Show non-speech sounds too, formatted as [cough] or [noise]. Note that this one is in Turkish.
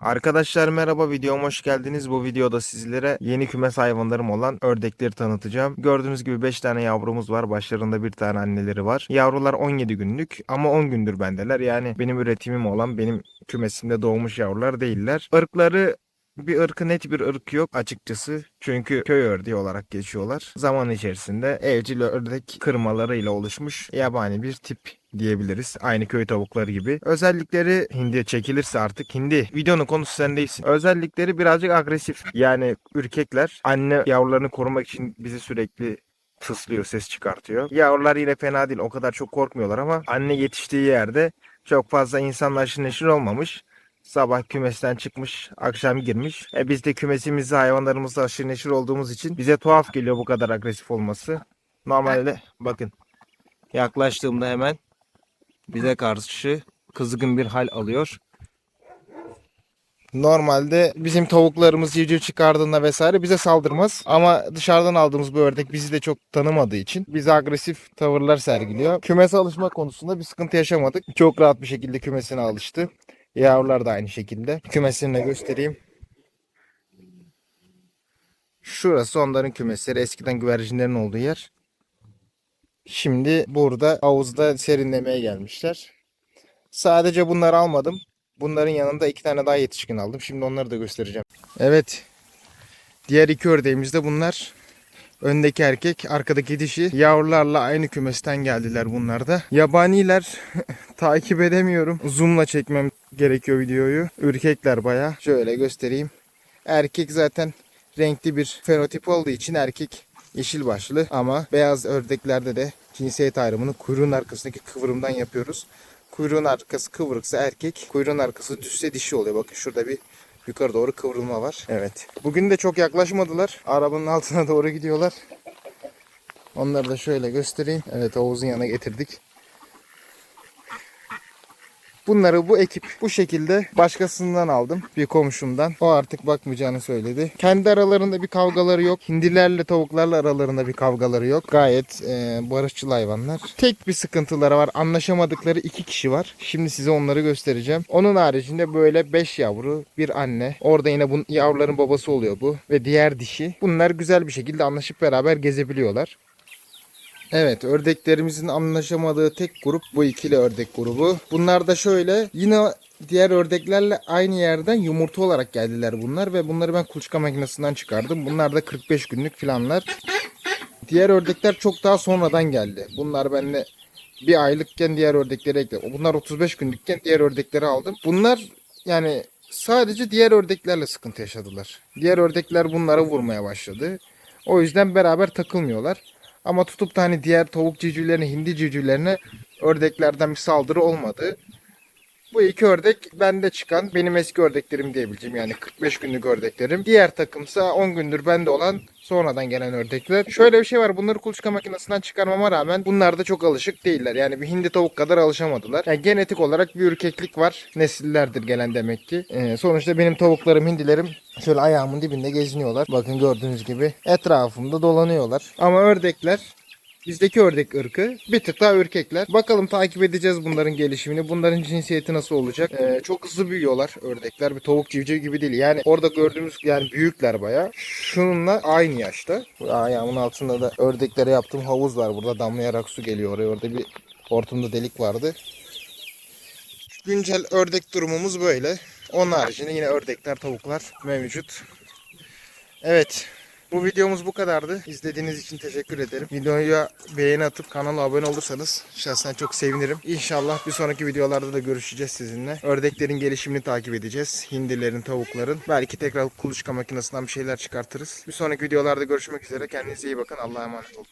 Arkadaşlar merhaba videoma hoş geldiniz. Bu videoda sizlere yeni kümes hayvanlarım olan ördekleri tanıtacağım. Gördüğünüz gibi 5 tane yavrumuz var. Başlarında bir tane anneleri var. Yavrular 17 günlük ama 10 gündür bendeler. Yani benim üretimim olan benim kümesimde doğmuş yavrular değiller. Irkları bir ırkı net bir ırk yok açıkçası. Çünkü köy ördeği olarak geçiyorlar. Zaman içerisinde evcil ördek kırmalarıyla oluşmuş yabani bir tip diyebiliriz. Aynı köy tavukları gibi. Özellikleri hindi çekilirse artık hindi. Videonun konusu sen değilsin. Özellikleri birazcık agresif. Yani ürkekler. Anne yavrularını korumak için bizi sürekli tıslıyor, ses çıkartıyor. Yavrular yine fena değil. O kadar çok korkmuyorlar ama anne yetiştiği yerde çok fazla insanla neşir olmamış. Sabah kümesten çıkmış, akşam girmiş. E biz de kümesimizde hayvanlarımızla aşırı neşir olduğumuz için bize tuhaf geliyor bu kadar agresif olması. Normalde bakın yaklaştığımda hemen bize karşı kızgın bir hal alıyor. Normalde bizim tavuklarımız civciv çıkardığında vesaire bize saldırmaz. Ama dışarıdan aldığımız bu ördek bizi de çok tanımadığı için bize agresif tavırlar sergiliyor. Kümese alışma konusunda bir sıkıntı yaşamadık. Çok rahat bir şekilde kümesine alıştı. Yavrular da aynı şekilde. Kümesini de göstereyim. Şurası onların kümesleri. Eskiden güvercinlerin olduğu yer. Şimdi burada havuzda serinlemeye gelmişler. Sadece bunları almadım. Bunların yanında iki tane daha yetişkin aldım. Şimdi onları da göstereceğim. Evet. Diğer iki ördeğimiz de bunlar. Öndeki erkek, arkadaki dişi. Yavrularla aynı kümesten geldiler bunlar da. Yabaniler [laughs] takip edemiyorum. Zoom'la çekmem gerekiyor videoyu. Ürkekler baya. Şöyle göstereyim. Erkek zaten renkli bir fenotip olduğu için erkek yeşil başlı ama beyaz ördeklerde de cinsiyet ayrımını kuyruğun arkasındaki kıvrımdan yapıyoruz. Kuyruğun arkası kıvrıksa erkek, kuyruğun arkası düzse dişi oluyor. Bakın şurada bir yukarı doğru kıvrılma var. Evet. Bugün de çok yaklaşmadılar. Arabanın altına doğru gidiyorlar. Onları da şöyle göstereyim. Evet Oğuz'un yanına getirdik. Bunları bu ekip bu şekilde başkasından aldım. Bir komşumdan. O artık bakmayacağını söyledi. Kendi aralarında bir kavgaları yok. Hindilerle tavuklarla aralarında bir kavgaları yok. Gayet e, barışçıl hayvanlar. Tek bir sıkıntıları var. Anlaşamadıkları iki kişi var. Şimdi size onları göstereceğim. Onun haricinde böyle 5 yavru, bir anne. Orada yine bu yavruların babası oluyor bu. Ve diğer dişi. Bunlar güzel bir şekilde anlaşıp beraber gezebiliyorlar. Evet ördeklerimizin anlaşamadığı tek grup bu ikili ördek grubu. Bunlar da şöyle yine diğer ördeklerle aynı yerden yumurta olarak geldiler bunlar ve bunları ben kuluçka makinesinden çıkardım. Bunlar da 45 günlük filanlar. Diğer ördekler çok daha sonradan geldi. Bunlar benimle bir aylıkken diğer ördekleri ekledim. Bunlar 35 günlükken diğer ördekleri aldım. Bunlar yani sadece diğer ördeklerle sıkıntı yaşadılar. Diğer ördekler bunlara vurmaya başladı. O yüzden beraber takılmıyorlar. Ama tutup da hani diğer tavuk civcivlerine, hindi civcivlerine ördeklerden bir saldırı olmadı. Bu iki ördek bende çıkan benim eski ördeklerim diyebileceğim yani 45 günlük ördeklerim. Diğer takımsa 10 gündür bende olan sonradan gelen ördekler. Şöyle bir şey var bunları kuluçka makinesinden çıkarmama rağmen bunlar da çok alışık değiller. Yani bir hindi tavuk kadar alışamadılar. Yani genetik olarak bir ürkeklik var. Nesillerdir gelen demek ki. Ee, sonuçta benim tavuklarım hindilerim şöyle ayağımın dibinde geziniyorlar. Bakın gördüğünüz gibi etrafımda dolanıyorlar. Ama ördekler Bizdeki ördek ırkı bir tık daha ürkekler. Bakalım takip edeceğiz bunların gelişimini. Bunların cinsiyeti nasıl olacak? Ee, çok hızlı büyüyorlar ördekler. Bir tavuk civciv gibi değil. Yani orada gördüğümüz yani büyükler baya. Şununla aynı yaşta. Ayağımın altında da ördeklere yaptığım havuz var. Burada damlayarak su geliyor oraya. Orada bir hortumda delik vardı. Güncel ördek durumumuz böyle. Onun haricinde yine ördekler, tavuklar mevcut. Evet. Bu videomuz bu kadardı. İzlediğiniz için teşekkür ederim. Videoya beğeni atıp kanala abone olursanız şahsen çok sevinirim. İnşallah bir sonraki videolarda da görüşeceğiz sizinle. Ördeklerin gelişimini takip edeceğiz. Hindilerin, tavukların. Belki tekrar kuluçka makinesinden bir şeyler çıkartırız. Bir sonraki videolarda görüşmek üzere. Kendinize iyi bakın. Allah'a emanet olun.